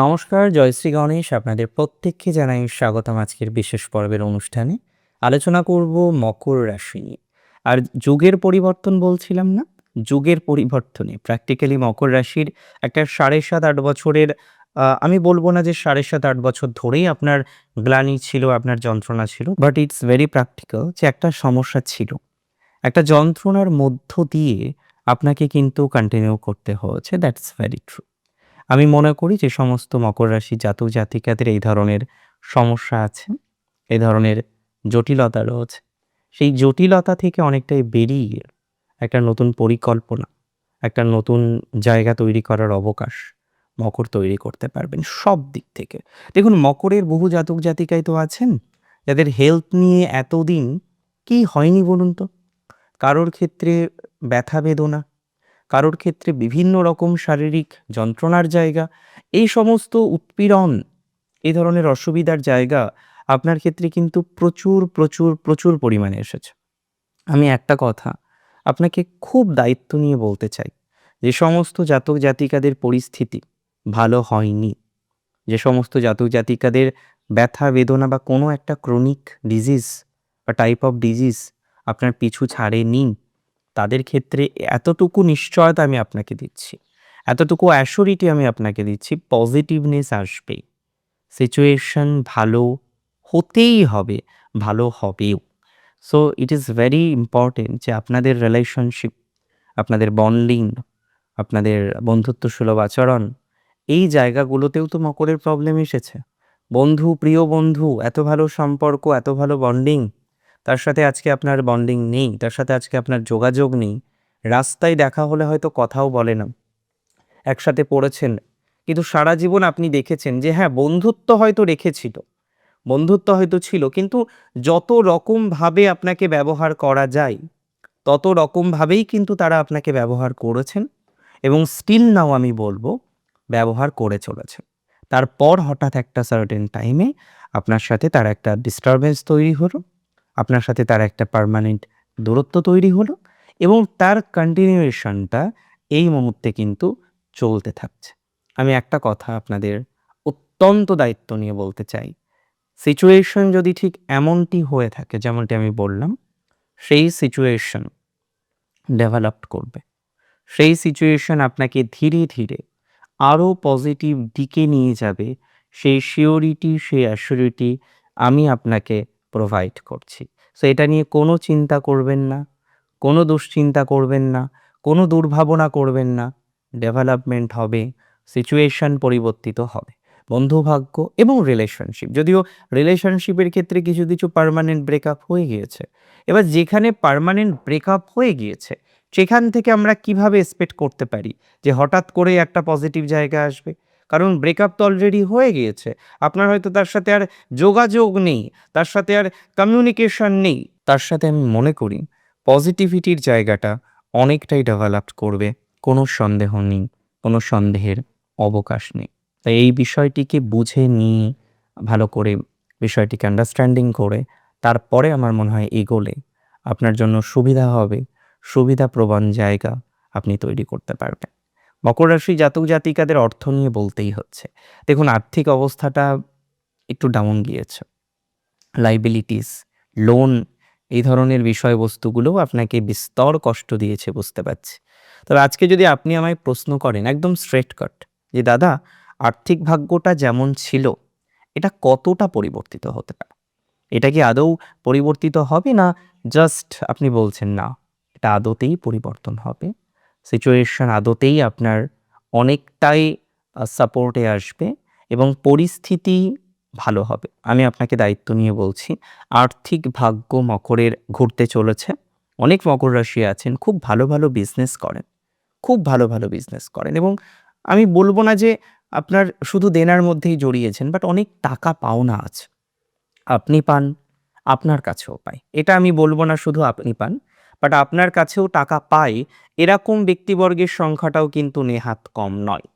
নমস্কার জয়শ্রী গণেশ। আপনাদের প্রত্যেককে জানাই স্বাগতম আজকের বিশেষ পর্বের অনুষ্ঠানে। আলোচনা করব মকর রাশি নিয়ে। আর যুগের পরিবর্তন বলছিলাম না? যুগের পরিবর্তনে প্র্যাকটিক্যালি মকর রাশির একটা সাড়ে সাত আট বছরের আমি বলব না যে সাড়ে সাত আট বছর ধরেই আপনার গ্লানি ছিল, আপনার যন্ত্রণা ছিল বাট ইটস ভেরি প্র্যাকটিক্যাল যে একটা সমস্যা ছিল। একটা যন্ত্রণার মধ্য দিয়ে আপনাকে কিন্তু কন্টিনিউ করতে হয়েছে দ্যাটস ভেরি ট্রু আমি মনে করি যে সমস্ত মকর রাশি জাতক জাতিকাদের এই ধরনের সমস্যা আছে, এই ধরনের জটিলতা রয়েছে। সেই জটিলতা থেকে অনেকটাই বেরিয়ে একটা নতুন পরিকল্পনা, একটা নতুন জায়গা তৈরি করার অবকাশ মকর তৈরি করতে পারবেন সব দিক থেকে। দেখুন, মকরের বহু জাতক জাতিকাই তো আছেন, যাদের হেলথ নিয়ে এতদিন কি হয়নি বলুন তো? কারোর ক্ষেত্রে ব্যথা বেদনা কারোর ক্ষেত্রে বিভিন্ন রকম শারীরিক যন্ত্রণার জায়গা, এই সমস্ত উৎপীড়ন, এই ধরনের অসুবিধার জায়গা আপনার ক্ষেত্রে কিন্তু প্রচুর প্রচুর প্রচুর পরিমাণে এসেছে। আমি একটা কথা আপনাকে খুব দায়িত্ব নিয়ে বলতে চাই। যে সমস্ত জাতক জাতিকাদের পরিস্থিতি ভালো হয়নি, যে সমস্ত জাতক জাতিকাদের ব্যথা, বেদনা বা কোনো একটা ক্রনিক ডিজিজ বা টাইপ অফ ডিজিজ আপনার পিছু ছাড়েনি তাদের ক্ষেত্রে এতটুকু নিশ্চয়তা আমি আপনাকে দিচ্ছি, এতটুকু অ্যাসিওরিটি আমি আপনাকে দিচ্ছি পজিটিভনেস আসবে সিচুয়েশন ভালো হতেই হবে, ভালো হবেও। So it is very important যে আপনাদের রিলেশনশিপ আপনাদের বন্ডিং আপনাদের বন্ধুত্ব সুলভ আচরণ, এই জায়গাগুলোতেও তো মকরের প্রবলেম এসেছে। বন্ধু, প্রিয় বন্ধু, এত ভালো সম্পর্ক, এত ভালো বন্ডিং তার সাথে আজকে আপনার বন্ডিং নেই, তার সাথে আজকে আপনার যোগাযোগ নেই। রাস্তায় দেখা হলে হয়তো কথাও বলে না। একসাথে পড়েছেন। কিন্তু সারা জীবন আপনি দেখেছেন যে হ্যাঁ বন্ধুত্ব হয়তো রেখেছিল। বন্ধুত্ব হয়তো ছিল, কিন্তু যত রকমভাবে আপনাকে ব্যবহার করা যায়, তত রকমভাবেই কিন্তু তারা আপনাকে ব্যবহার করেছেন এবং স্টিল নাও আমি বলব, ব্যবহার করে চলেছে তারপর হঠাৎ একটা সার্টেন টাইমে আপনার সাথে তার একটা ডিস্টারবেন্স তৈরি হলো। আপনার সাথে তার একটা পার্মানেন্ট দূরত্ব তৈরি হলো এবং তার কন্টিনিউয়েশনটা এই মুহূর্তে কিন্তু চলতে থাকছে। আমি একটা কথা আপনাদের অত্যন্ত দায়িত্ব নিয়ে বলতে চাই। সিচুয়েশন যদি ঠিক এমনটি হয়ে থাকে যেমনটি আমি বললাম, সেই সিচুয়েশন ডেভেলপ করবে। সেই সিচুয়েশন আপনাকে ধীরে ধীরে আরও পজিটিভ দিকে নিয়ে যাবে। সেই শিওরিটি সেই অ্যাসিউরিটি আমি আপনাকে প্রোভাইড করছি। সো এটা নিয়ে কোনো চিন্তা করবেন না, কোনো দুশ্চিন্তা করবেন না, কোনো দুর্ভাবনা করবেন না ডেভেলপমেন্ট হবে সিচুয়েশন পরিবর্তিত হবে, বন্ধুভাগ্য এবং রিলেশনশিপ যদিও রিলেশনশিপের ক্ষেত্রে কিছু কিছু পার্মানেন্ট ব্রেকআপ হয়ে গিয়েছে। এবার যেখানে পার্মানেন্ট ব্রেকআপ হয়ে গিয়েছে, সেখান থেকে আমরা কীভাবে এক্সপেক্ট করতে পারি যে হঠাৎ করে একটা পজিটিভ জায়গা আসবে? কারণ ব্রেকআপ তো অলরেডি হয়ে গিয়েছে। আপনার হয়তো তার সাথে আর যোগাযোগ নেই, তার সাথে আর কমিউনিকেশন নেই। তার সাথে আমি মনে করি পজিটিভিটির জায়গাটা অনেকটাই ডেভেলপ করবে, কোনো সন্দেহ নেই, কোনো সন্দেহের অবকাশ নেই। তাই এই বিষয়টিকে বুঝে নিয়ে, ভালো করে বিষয়টিকে আন্ডারস্ট্যান্ডিং করে, তারপরে আমার মনে হয় এগোলে আপনার জন্য সুবিধা হবে, সুবিধাপ্রবণ জায়গা আপনি তৈরি করতে পারবেন। মকর রাশি জাতক জাতিকাদের অর্থ নিয়ে বলতেই হচ্ছে। দেখুন, আর্থিক অবস্থাটা একটু ডাউন গিয়েছে। লাইবিলিটিস লোন এই ধরনের বিষয়বস্তুগুলোও আপনাকে বিস্তর কষ্ট দিয়েছে বুঝতে পারছি। তবে আজকে যদি আপনি আমায় প্রশ্ন করেন, একদম স্ট্রেট কাট যে দাদা, আর্থিক ভাগ্যটা যেমন ছিল, এটা কতটা পরিবর্তিত হতে পারে? এটা কি আদৌ পরিবর্তিত হবে না? জাস্ট আপনি বলছেন না, এটা আদতেই পরিবর্তন হবে। সিচুয়েশন আদতেই আপনার অনেকটাই সাপোর্টে আসবে এবং পরিস্থিতি ভালো হবে। আমি আপনাকে দায়িত্ব নিয়ে বলছি, আর্থিক ভাগ্য মকরের ঘুরতে চলেছে। অনেক মকর রাশি আছেন, খুব ভালো ভালো বিজনেস করেন, খুব ভালো ভালো বিজনেস করেন এবং আমি বলব না যে আপনার শুধু দেনার মধ্যেই জড়িয়েছেন বাট অনেক টাকা পাওনা আছে। আপনি পান, আপনার কাছেও পাই। এটা আমি বলব না শুধু আপনি পান বাট আপনার কাছেও টাকা পায় এরকম ব্যক্তিবর্গের সংখ্যাটাও কিন্তু নেহাত কম নয়।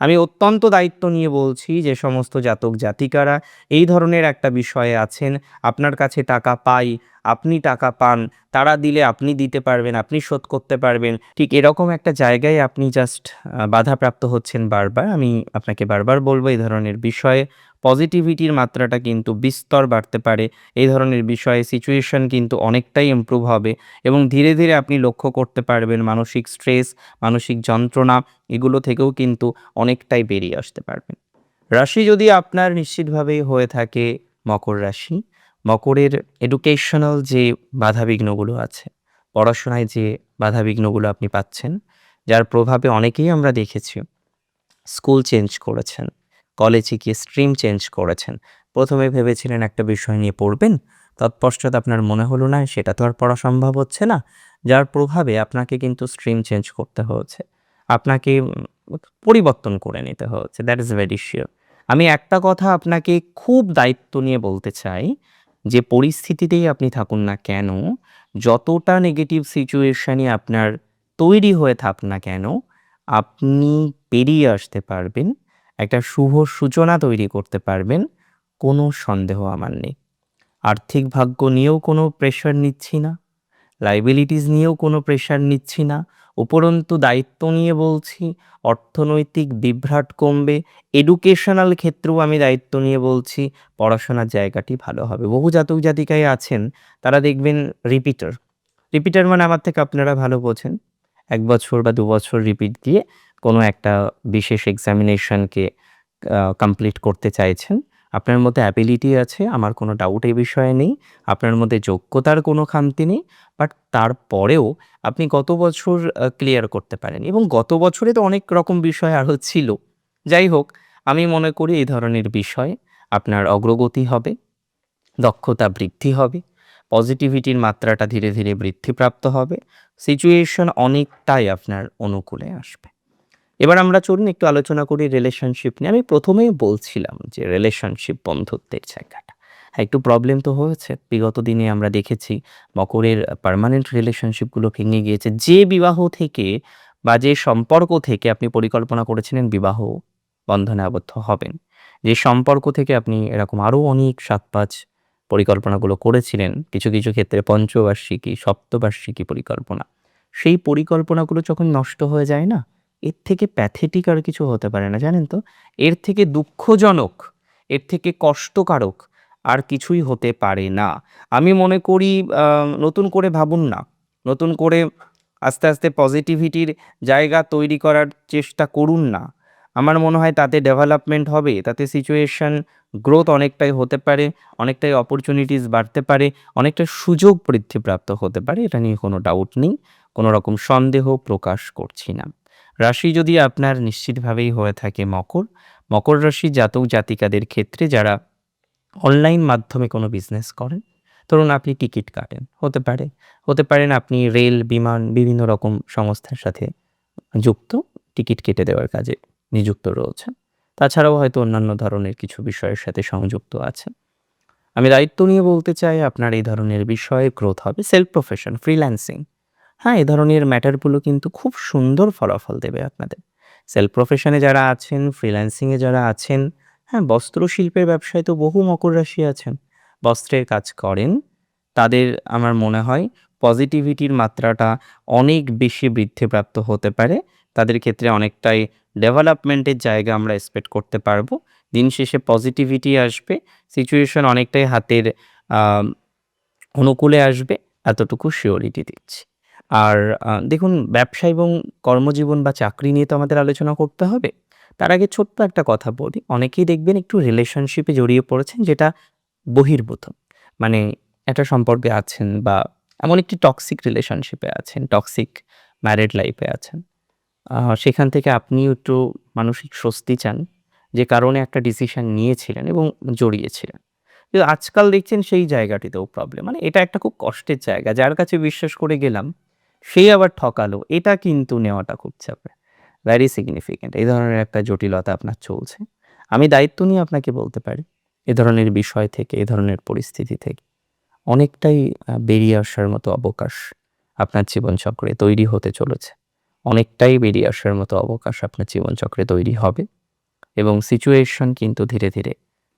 আমি অত্যন্ত দায়িত্ব নিয়ে বলছি যে সমস্ত জাতক জাতিকারা এই ধরনের একটা বিষয়ে আছেন, আপনার কাছে টাকা পাই, আপনি টাকা পান, তারা দিলে আপনি দিতে পারবেন, আপনি শোধ করতে পারবেন। ঠিক এরকম একটা জায়গায় আপনি জাস্ট বাধাপ্রাপ্ত হচ্ছেন বারবার। আমি আপনাকে বারবার বলব এই ধরনের বিষয়ে। পজিটিভিটির মাত্রাটা কিন্তু বিস্তর বাড়তে পারে। এই ধরনের বিষয়ে সিচুয়েশন কিন্তু অনেকটাই ইমপ্রুভ হবে এবং ধীরে ধীরে আপনি লক্ষ্য করতে পারবেন মানসিক স্ট্রেস মানসিক যন্ত্রণা এগুলো থেকেও কিন্তু অনেকটাই বেরিয়ে আসতে পারবেন। রাশি যদি আপনার নিশ্চিতভাবেই হয়ে থাকে মকর রাশি, মকরের এডুকেশনাল যে বাধাবিঘ্নগুলো আছে, পড়াশোনায় যে বাধাবিঘ্নগুলো আপনি পাচ্ছেন, যার প্রভাবে অনেকেই আমরা দেখেছি স্কুল চেঞ্জ করেছেন কলেজে গিয়ে স্ট্রিম চেঞ্জ করেছেন। প্রথমে ভেবেছিলেন একটা বিষয় নিয়ে পড়বেন, তৎপশ্চাৎ আপনার মনে হলো না, সেটা তো আর পড়া সম্ভব হচ্ছে না, যার প্রভাবে আপনাকে কিন্তু স্ট্রিম চেঞ্জ করতে হয়েছে। আপনাকে পরিবর্তন করে নিতে হয়েছে দ্যাট ইজ ভেরি শিওর আমি একটা কথা আপনাকে খুব দায়িত্ব নিয়ে বলতে চাই, যে পরিস্থিতিতেই আপনি থাকুন না কেন, যতটা নেগেটিভ সিচুয়েশানই আপনার তৈরি হয়ে থাক না কেন, আপনি পেরিয়ে আসতে পারবেন একটা শুভ সূচনা তৈরি করতে পারবেন, কোনো সন্দেহ আমার নেই। আর্থিক ভাগ্য নিয়েও কোনো প্রেশার নিচ্ছি না লাইবিলিটিস নিয়েও কোনো প্রেশার নিচ্ছি না, উপরন্তু দায়িত্ব নিয়ে বলছি, অর্থনৈতিক বিভ্রাট কমবে এডুকেশনাল ক্ষেত্রেও আমি দায়িত্ব নিয়ে বলছি, পড়াশোনার জায়গাটি ভালো হবে। বহু জাতক জাতিকায় আছেন, তারা দেখবেন রিপিটার রিপিটার মানে আমার থেকে আপনারা ভালো বোঝেন। এক বছর বা দু বছর রিপিট দিয়ে কোনো একটা বিশেষ এক্সামিনেশনকে কমপ্লিট করতে চাইছেন, আপনার মধ্যে অ্যাবিলিটি আছে, আমার কোনো ডাউট এই বিষয়ে নেই, আপনার মধ্যে যোগ্যতার কোনো খামতি নেই বাট তারপরেও আপনি গত বছর ক্লিয়ার করতে পারেন। এবং গত বছরে তো অনেক রকম বিষয় আরও ছিল। যাই হোক, আমি মনে করি এই ধরনের বিষয় আপনার অগ্রগতি হবে, দক্ষতা বৃদ্ধি হবে পজিটিভিটির মাত্রাটা ধীরে ধীরে বৃদ্ধিপ্রাপ্ত হবে সিচুয়েশন অনেকটাই আপনার অনুকূলে আসবে। এবার আমরা চলুন একটু আলোচনা করি রিলেশনশিপ নিয়ে। আমি প্রথমেই বলছিলাম যে রিলেশনশিপ বন্ধুত্বের জায়গাটা। হ্যাঁ একটু প্রবলেম তো হয়েছে। বিগত দিনে আমরা দেখেছি মকরের পারমানেন্ট রিলেশনশিপগুলো ভেঙে গিয়েছে। যে বিবাহ থেকে বা যে সম্পর্ক থেকে আপনি পরিকল্পনা করেছিলেন বিবাহ বন্ধনে আবদ্ধ হবেন, যে সম্পর্ক থেকে আপনি এরকম আরও অনেক সাত পাঁচ পরিকল্পনাগুলো করেছিলেন, কিছু কিছু ক্ষেত্রে পঞ্চবার্ষিকী, সপ্তবার্ষিকী পরিকল্পনা, সেই পরিকল্পনাগুলো যখন নষ্ট হয়ে যায় না এর থেকে প্যাথেটিক আর কিছু হতে পারে না, জানেন তো? এর থেকে দুঃখজনক, এর থেকে কষ্টকারক আর কিছুই হতে পারে না। আমি মনে করি নতুন করে ভাবুন না। নতুন করে আস্তে আস্তে পজিটিভিটির জায়গা তৈরি করার চেষ্টা করুন না। আমার মনে হয় তাতে ডেভেলপমেন্ট হবে, তাতে সিচুয়েশন গ্রোথ অনেকটাই হতে পারে, অনেকটাই অপরচুনিটিস বাড়তে পারে, অনেকটা সুযোগ বৃদ্ধিপ্রাপ্ত হতে পারে, এটা নিয়ে কোনো ডাউট নেই, কোনো রকম সন্দেহ প্রকাশ করছি না। রাশি যদি আপনার নিশ্চিতভাবেই হয়ে থাকে মকর মকর রাশি জাতক জাতিকাদের ক্ষেত্রে যারা অনলাইন মাধ্যমে কোনো বিজনেস করেন, ধরুন আপনি টিকিট কাটেন, হতে পারে। হতে পারেন আপনি রেল, বিমান, বিভিন্ন রকম সংস্থার সাথে যুক্ত, টিকিট কেটে দেওয়ার কাজে নিযুক্ত রয়েছেন। তাছাড়াও হয়তো অন্যান্য ধরনের কিছু বিষয়ের সাথে সংযুক্ত আছেন। আমি দায়িত্ব নিয়ে বলতে চাই, আপনার এই ধরনের বিষয়ে গ্রোথ হবে সেলফ প্রফেশন ফ্রিল্যান্সিং হ্যাঁ এ ধরনের ম্যাটারগুলো কিন্তু খুব সুন্দর ফলাফল দেবে আপনাদের। সেলফ প্রফেশনে যারা আছেন, ফ্রিল্যান্সিংয়ে যারা আছেন হ্যাঁ বস্ত্রশিল্পের ব্যবসায় তো বহু মকর রাশি আছেন। বস্ত্রের কাজ করেন, তাদের আমার মনে হয় পজিটিভিটির মাত্রাটা অনেক বেশি বৃদ্ধিপ্রাপ্ত হতে পারে। তাদের ক্ষেত্রে অনেকটাই ডেভেলপমেন্টের জায়গা আমরা এক্সপেক্ট করতে পারব। দিন শেষে পজিটিভিটি আসবে, সিচুয়েশন অনেকটাই হাতের অনুকূলে আসবে। এতটুকু শিওরিটি দিচ্ছি। আর দেখুন, ব্যবসা এবং কর্মজীবন বা চাকরি নিয়ে তো আমাদের আলোচনা করতে হবে। তার আগে ছোট্ট একটা কথা বলি। অনেকেই দেখবেন একটু রিলেশনশিপে জড়িয়ে পড়েছেন যেটা বহির্ভূত। মানে একটা সম্পর্কে আছেন বা এমন একটি টক্সিক রিলেশনশিপে আছেন টক্সিক ম্যারেড লাইফে আছেন। সেখান থেকে আপনিও একটু মানসিক স্বস্তি চান যে কারণে একটা ডিসিশন নিয়েছিলেন এবং জড়িয়েছিলেন। কিন্তু আজকাল দেখছেন সেই জায়গাটিতেও প্রবলেম মানে এটা একটা খুব কষ্টের জায়গা। যার কাছে বিশ্বাস করে গেলাম সেই আবার ঠকালো। এটা কিন্তু নেওয়াটা খুব চাপে ভ্যারি সিগনিফিকেন্ট এই ধরনের একটা জটিলতা আপনার চলছে। আমি দায়িত্ব নিয়ে আপনাকে বলতে পারি, এ ধরনের বিষয় থেকে, এ ধরনের পরিস্থিতি থেকে। অনেকটাই বেরিয়ে আসার মতো অবকাশ আপনার জীবনচক্রে তৈরি হতে চলেছে। অনেকটাই বেরিয়ে আসার মতো অবকাশ আপনার জীবনচক্রে তৈরি হবে এবং সিচুয়েশন কিন্তু ধীরে ধীরে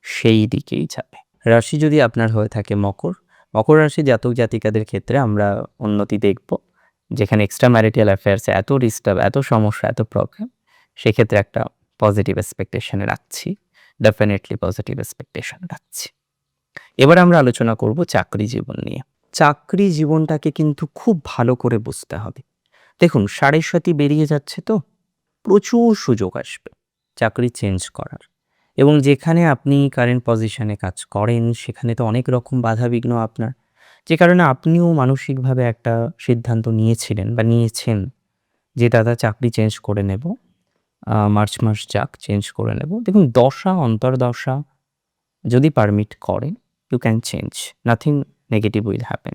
সেই দিকেই যাবে। রাশি যদি আপনার হয়ে থাকে মকর মকর রাশি জাতক জাতিকাদের ক্ষেত্রে আমরা উন্নতি দেখব। যেখানে এক্সট্রা ম্যারিটাল অ্যাফেয়ার্সে এত ডিস্টার্ব এত সমস্যা, এত প্রবলেম সেক্ষেত্রে একটা পজিটিভ এক্সপেকটেশনে রাখছি ডেফিনেটলি পজিটিভ এক্সপেকটেশন রাখছি। এবার আমরা আলোচনা করব চাকরি জীবন নিয়ে। চাকরি জীবনটাকে কিন্তু খুব ভালো করে বুঝতে হবে। দেখুন, সাড়ে সাতি বেরিয়ে যাচ্ছে তো, প্রচুর সুযোগ আসবে চাকরি চেঞ্জ করার। এবং যেখানে আপনি কারেন্ট পজিশনে কাজ করেন, সেখানে তো অনেক রকম বাধাবিঘ্ন আপনার। কারণে আপনিও মানসিকভাবে একটা সিদ্ধান্ত নিয়েছিলেন বা নিয়েছেন যে, দাদা, চাকরি চেঞ্জ করে নেব। মার্চ মাস যাক, চেঞ্জ করে নেব। দেখুন, দশা, অন্তর্দশা যদি পারমিট করে you can change nothing negative will happen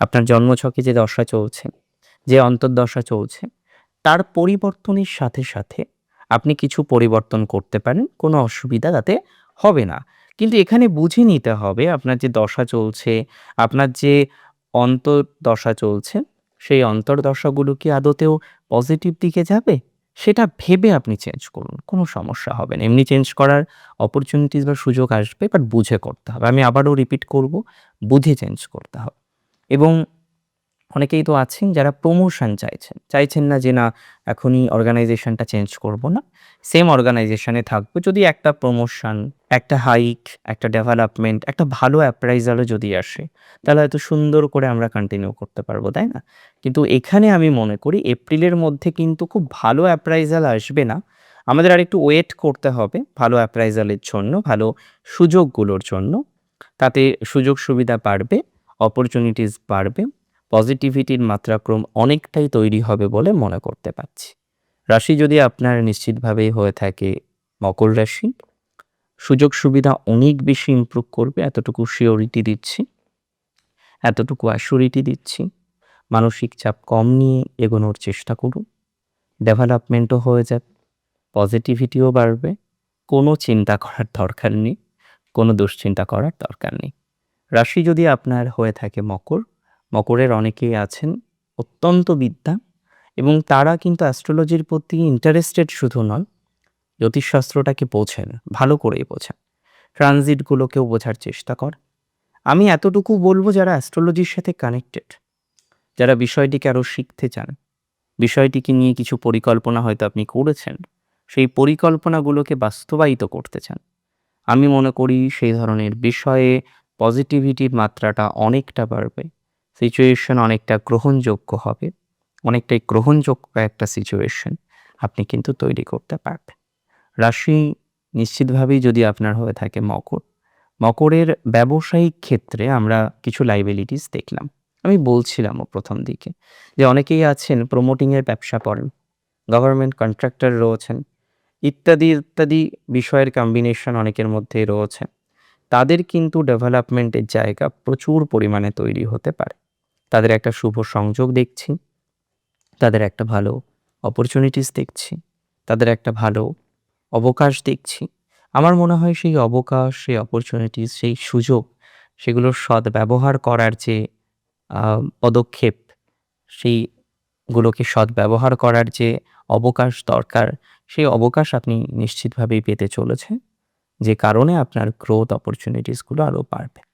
আপনার জন্মছকে যে দশা চলছে, যে অন্তর্দশা চলছে, তার পরিবর্তনের সাথে সাথে আপনি কিছু পরিবর্তন করতে পারেন। কোনো অসুবিধা তাতে হবে না। কিন্তু এখানে বুঝে নিতে হবে আপনার যে দশা চলছে, আপনার যে অন্তর্দশা চলছে, সেই অন্তর্দশাগুলো কি আদতেও পজিটিভ দিকে যাবে? সেটা ভেবে আপনি চেঞ্জ করুন, কোনো সমস্যা হবে না। এমনি চেঞ্জ করার অপরচুনিটিস বা সুযোগ আসবে বাট বুঝে করতে হবে। আমি আবারও রিপিট করব, বুঝে চেঞ্জ করতে হবে। এবং অনেকেই তো আছেন যারা প্রমোশন চাইছেন। চাইছেন না যে, না, এখনই অর্গানাইজেশনটা চেঞ্জ করব না। সেম অর্গানাইজেশনে থাকব। যদি একটা প্রমোশন একটা হাইক একটা ডেভেলপমেন্ট একটা ভালো অ্যাপ্রাইজালও যদি আসে, তাহলে হয়তো সুন্দর করে আমরা কন্টিনিউ করতে পারব, তাই না? কিন্তু এখানে আমি মনে করি এপ্রিলের মধ্যে কিন্তু খুব ভালো অ্যাপ্রাইজাল আসবে না। আমাদের আর একটু ওয়েট করতে হবে ভালো অ্যাপ্রাইজালের জন্য, ভালো সুযোগগুলোর জন্য। তাতে সুযোগ সুবিধা বাড়বে অপরচুনিটিস বাড়বে। পজিটিভিটির মাত্রাক্রম অনেকটাই তৈরি হবে বলে মনে করতে পারছি। রাশি যদি আপনার নিশ্চিতভাবেই হয়ে থাকে মকর রাশি, সুযোগ সুবিধা অনেক বেশি ইমপ্রুভ করবে, এতটুকু শিওরিটি দিচ্ছি, এতটুকু অ্যাসুরিটি দিচ্ছি। মানসিক চাপ কম নিয়ে এগোনোর চেষ্টা করুন। ডেভেলপমেন্টও হয়ে যাবে পজিটিভিটিও বাড়বে, কোনো চিন্তা করার দরকার নেই, কোনো দুশ্চিন্তা করার দরকার নেই। রাশি যদি আপনার হয়ে থাকে মকর মকরের অনেকেই আছেন, অত্যন্ত বিদ্যা এবং তারা কিন্তু অ্যাস্ট্রোলজির প্রতি ইন্টারেস্টেড শুধু নন, জ্যোতিষশাস্ত্রটাকে বোঝেন, ভালো করেই বোঝেন। ট্রানজিটগুলোকেও বোঝার চেষ্টা কর। আমি এতটুকু বলব যারা অ্যাস্ট্রোলজির সাথে কানেক্টেড যারা বিষয়টিকে আরও শিখতে চান, বিষয়টিকে নিয়ে কিছু পরিকল্পনা হয়তো আপনি করেছেন, সেই পরিকল্পনাগুলোকে বাস্তবায়িত করতে চান। আমি মনে করি সেই ধরনের বিষয়ে পজিটিভিটির মাত্রাটা অনেকটা বাড়বে। সিচুয়েশন অনেকটা গ্রহণযোগ্য হবে। অনেকটাই গ্রহণযোগ্য একটা সিচুয়েশন আপনি কিন্তু তৈরি করতে পারবেন। রাশি নিশ্চিতভাবেই যদি আপনার হয়ে থাকে মকর, মকরের ব্যবসায়িক ক্ষেত্রে আমরা কিছু লাইবিলিটিস দেখলাম। আমি বলছিলামও প্রথম দিকে যে অনেকেই আছেন প্রমোটিংয়ের ব্যবসা করেন গভর্নমেন্ট কন্ট্রাক্টর রয়েছেন, ইত্যাদি ইত্যাদি বিষয়ের কম্বিনেশন অনেকের মধ্যে রয়েছে। তাদের কিন্তু ডেভেলপমেন্টের জায়গা প্রচুর পরিমাণে তৈরি হতে পারে। তাদের একটা শুভ সংযোগ দেখছি, তাদের একটা ভালো অপরচুনিটিস দেখছি, তাদের একটা ভালো অবকাশ দেখছি। আমার মনে হয় সেই অবকাশ, সেই অপরচুনিটিস সেই সুযোগ, সেগুলোর সৎ ব্যবহার করার যে পদক্ষেপ, সেইগুলোকে সৎ ব্যবহার করার যে অবকাশ দরকার, সেই অবকাশ আপনি নিশ্চিতভাবেই পেতে চলেছে যে কারণে আপনার গ্রোথ অপরচুনিটিসগুলো আরও বাড়বে।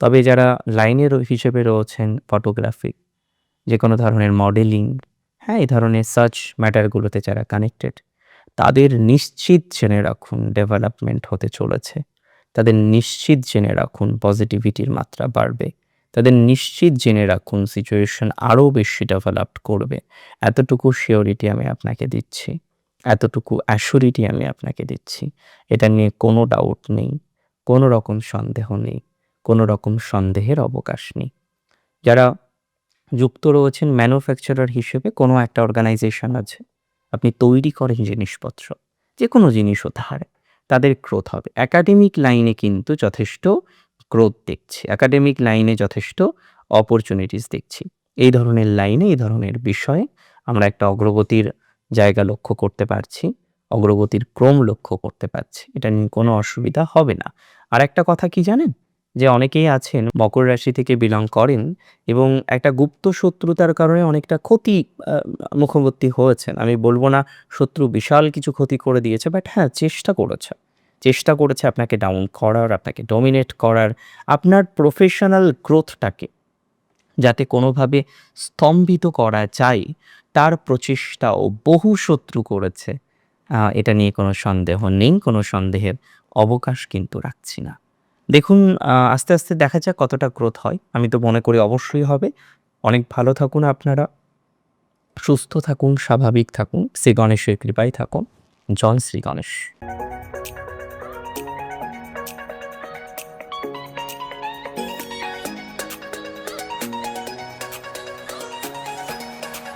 তবে যারা লাইনের হিসেবে রয়েছেন ফটোগ্রাফি যে কোনো ধরনের মডেলিং হ্যাঁ এই ধরনের সার্চ ম্যাটারগুলোতে যারা কানেক্টেড তাদের নিশ্চিত জেনে রাখুন ডেভেলপমেন্ট হতে চলেছে। তাদের নিশ্চিত জেনে রাখুন পজিটিভিটির মাত্রা বাড়বে। তাদের নিশ্চিত জেনে রাখুন সিচুয়েশন আরও বেশি ডেভেলপ করবে। এতটুকু শিওরিটি আমি আপনাকে দিচ্ছি। এতটুকু অ্যাসুরিটি আমি আপনাকে দিচ্ছি। এটা নিয়ে কোনো ডাউট নেই, কোনো রকম সন্দেহ নেই। কোনো রকম সন্দেহের অবকাশ নেই। যারা যুক্ত রয়েছেন ম্যানুফ্যাকচারার হিসেবে কোনো একটা অর্গানাইজেশন আছে, আপনি তৈরি করেন জিনিসপত্র যে কোনো জিনিস হতে পারে তাদের গ্রোথ হবে। একাডেমিক লাইনে কিন্তু যথেষ্ট গ্রোথ দেখছি একাডেমিক লাইনে যথেষ্ট অপরচুনিটিস দেখছি। এই ধরনের লাইনে এই ধরনের বিষয়ে আমরা একটা অগ্রগতির জায়গা লক্ষ্য করতে পারছি, অগ্রগতির ক্রম লক্ষ্য করতে পারছি। এটা নিয়ে কোনো অসুবিধা হবে না। আর একটা কথা কি জানেন? যে অনেকেই আছেন, মকর রাশি থেকে বিলং করেন এবং একটা গুপ্ত শত্রুতার কারণে অনেকটা ক্ষতি মুখোমুখি হয়েছেন। আমি বলব না শত্রু বিশাল কিছু ক্ষতি করে দিয়েছে বাট হ্যাঁ চেষ্টা করেছে। চেষ্টা করেছে আপনাকে ডাউন করার, আপনাকে ডমিনেট করার। আপনার প্রফেশনাল গ্রোথটাকে যাতে কোনোভাবে স্তম্ভিত করা যায়, তার প্রচেষ্টাও বহু শত্রু করেছে। এটা নিয়ে কোনো সন্দেহ নেই, কোনো সন্দেহের অবকাশ কিন্তু রাখছি না। দেখুন আস্তে আস্তে দেখা যাক কতটা গ্রোথ হয়। আমি তো মনে করি অবশ্যই হবে। অনেক ভালো থাকুন আপনারা। সুস্থ থাকুন, স্বাভাবিক থাকুন। শ্রী গণেশের কৃপায় থাকুন। জল শ্রী গণেশ।